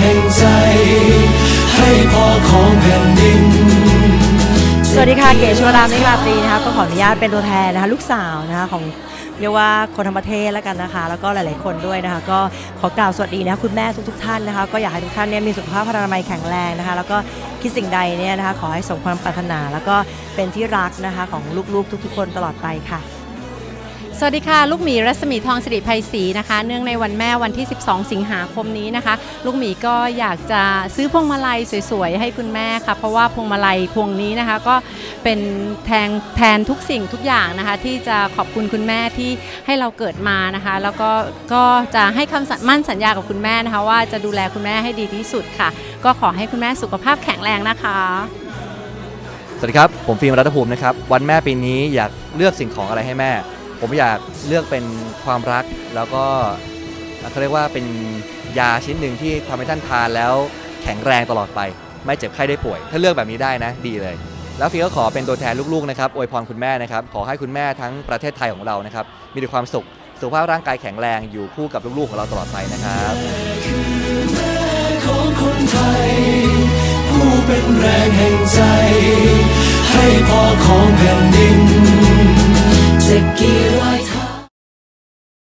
แห่งใจ ให้พ่อของแผ่นดิน สวัสดีค่ะ เก๋ชวรามนิราตรีนะคะก็ขออนุญาตเป็นตัวแทนนะคะลูกสาวนะคะของเรียกว่าคนทั้งประเทศแล้วกันนะคะ แล้วก็หลาย ๆ คนด้วยนะคะ ก็ขอกล่าวสวัสดีนะคะคุณแม่ทุก ๆ ท่านนะคะ ก็อยากให้ทุกท่านเนี่ยมีสุขภาพพลานามัยแข็งแรงนะคะ แล้วก็คิดสิ่งใดเนี่ยนะคะ ขอให้สมความปรารถนา แล้วก็เป็นที่รักนะคะของลูก ๆ ทุก ๆ คนตลอดไปค่ะ สวัสดีค่ะ ลูกหมีรัศมีทองสิริภัยศรีนะคะ เนื่องในวันแม่วันที่ 12 สิงหาคมนี้นะคะ ลูกหมีก็อยากจะซื้อพวงมาลัยสวยๆ ให้คุณแม่ค่ะเพราะว่าพวงมาลัยพวงนี้นะคะ ก็เป็นแทนแทนทุกสิ่งทุกอย่างนะคะ ที่จะขอบคุณคุณแม่ที่ให้เราเกิดมานะคะ แล้วก็ก็จะให้คำสัญมั่นสัญญากับคุณแม่นะคะ ว่าจะดูแลคุณแม่ให้ดีที่สุดค่ะ ก็ขอให้คุณแม่สุขภาพแข็งแรงนะคะสวัสดีครับผมฟิล์มรัตภูมินะครับวันแม่ปีนี้อยากเลือกสิ่งของอะไรให้แม่ ผมอยากเลือกเป็นความรักแล้วก็เขาเรียกว่าเป็นยาชิ้นหนึ่งที่ทำให้ท่านทานแล้วแข็งแรงตลอดไป ไม่เจ็บไข้ได้ป่วย ถ้าเลือกแบบนี้ได้นะ ดีเลย แล้วฟิลก็ขอเป็นตัวแทนลูกๆนะครับอวยพรคุณแม่นะครับ ขอให้คุณแม่ทั้งประเทศไทยของเรานะครับ มีแต่ความสุขสุขภาพร่างกายแข็งแรงอยู่คู่กับลูกๆของเราตลอดไปนะครับของคนไทยผู้เป็นแรงแห่งใจ